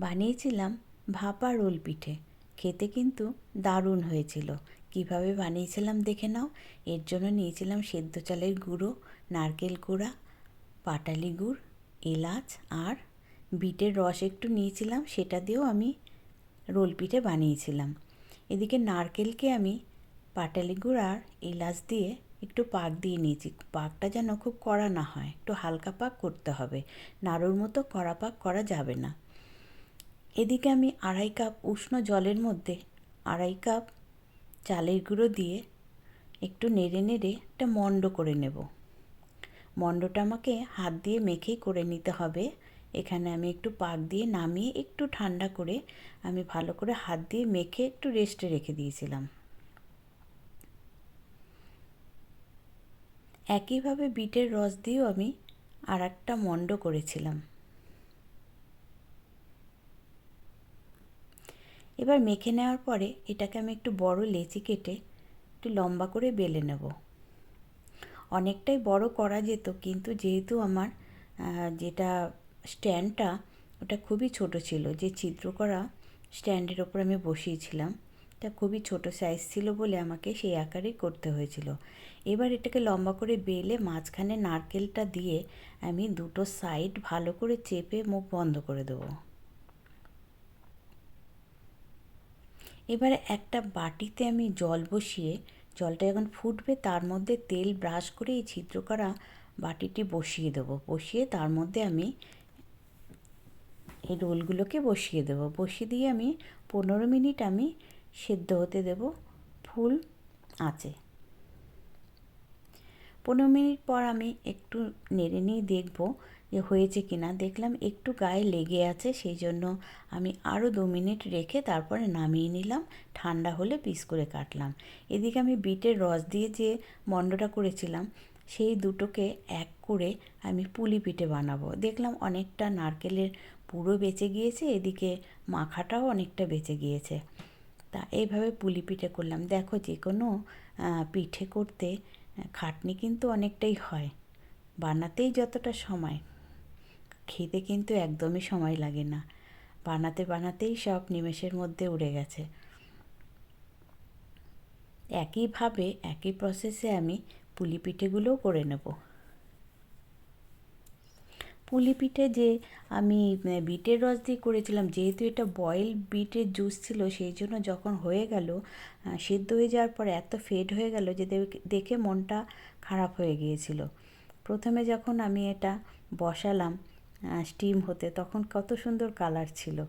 বানিয়েছিলাম ভাপা রোল পিঠে। খেতে কিন্তু দারুণ হয়েছিল। কীভাবে বানিয়েছিলাম দেখে নাও। এর জন্য নিয়েছিলাম সেদ্ধ চালের গুঁড়ো, নারকেল কুড়া, পাটালি গুড়, এলাচ আর বিটের রস একটু নিয়েছিলাম, সেটা দিয়েও আমি রোল পিঠে বানিয়েছিলাম। এদিকে নারকেলকে আমি পাটালি গুড় আর এলাচ দিয়ে একটু পাক দিয়ে নিয়েছি। পাকটা যেন খুব কড়া না হয়, একটু হালকা পাক করতে হবে। নাড়ুর মতো কড়া পাক করা যাবে না। এদিকে আমি আড়াই কাপ উষ্ণ জলের মধ্যে আড়াই কাপ চালের গুঁড়ো দিয়ে একটু নেড়ে নেড়ে একটা মণ্ড করে নেব। মণ্ডটা আমাকে হাত দিয়ে মেখেই করে নিতে হবে। এখানে আমি একটু পাক দিয়ে নামিয়ে একটু ঠান্ডা করে আমি ভালো করে হাত দিয়ে মেখে একটু রেস্টে রেখে দিয়েছিলাম। একইভাবে বিটের রস দিয়েও আমি আর একটা মণ্ড করেছিলাম। এবার মেখে নেওয়ার পরে এটাকে আমি একটু বড় লেচি কেটে একটু লম্বা করে বেলে নেব। অনেকটাই বড় করা যেত, কিন্তু যেহেতু আমার যেটা স্ট্যান্ডটা ওটা খুবই ছোট ছিল, যে চিত্র করা স্ট্যান্ডের ওপর আমি বসিয়েছিলাম, তা খুবই ছোট সাইজ ছিল বলে আমাকে সেই আকারেই করতে হয়েছিল। এবার এটাকে লম্বা করে বেলে মাঝখানে নারকেলটা দিয়ে আমি দুটো সাইড ভালো করে চেপে মুখ বন্ধ করে দেবো। এবারে একটা বাটিতে আমি জল বসিয়ে, জলটা যখন ফুটবে তার মধ্যে তেল ব্রাশ করে এই ছিদ্র করা বাটিটি বসিয়ে দেবো। বসিয়ে তার মধ্যে আমি এই রোলগুলোকে বসিয়ে দেবো। বসিয়ে দিয়ে আমি পনেরো মিনিট আমি সেদ্ধ হতে দেব ফুল আঁচে। পনেরো মিনিট পর আমি একটু নেড়ে নিয়ে দেখব হয়েছে কি না, দেখলাম একটু গায়ে লেগে আছে, সেই জন্য আমি আরও দু মিনিট রেখে তারপরে নামিয়ে নিলাম, ঠান্ডা হলে পিস করে কাটলাম। এদিকে আমি বিটের রস দিয়ে যে মণ্ডটা করেছিলাম, সেই দুটোকে এক করে আমি পুলি পিঠে বানাবো। দেখলাম অনেকটা নারকেলের পুরো বেঁচে গিয়েছে, এদিকে মাখাটাও অনেকটা বেঁচে গিয়েছে। তা এইভাবে পুলি পিঠে করলাম। দেখো যে কোনো পিঠে করতে খাটনি কিন্তু অনেকটাই হয়, বানাতেই যতটা সময়। খেতে কিন্তু একদমই সময় লাগে না। বানাতে বানাতেই সব নিমেষের মধ্যে উড়ে গেছে। একইভাবে, একই প্রসেসে আমি পুলি পিঠেগুলোও করে নেব। পুলি পিঠে যে আমি বিটের রস দিয়ে করেছিলাম, যেহেতু এটা বয়েল বিটের জুস ছিল, সেই জন্য যখন হয়ে গেল সেদ্ধ হয়ে যাওয়ার পর এত ফেড হয়ে গেল যে দেখে মনটা খারাপ হয়ে গিয়েছিল। প্রথমে যখন আমি এটা বসালাম স্টিম হতে, তখন কত সুন্দর কালার ছিল।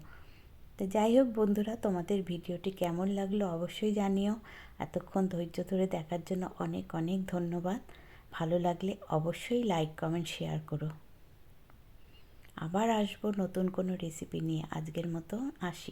তো যাই হোক বন্ধুরা, তোমাদের ভিডিওটি কেমন লাগল অবশ্যই জানিও। এতক্ষণ ধৈর্য ধরে দেখার জন্য অনেক অনেক ধন্যবাদ। ভালো লাগলে অবশ্যই লাইক কমেন্ট শেয়ার করো। আবার আসব নতুন কোনো রেসিপি নিয়ে। আজকের মতো আসি।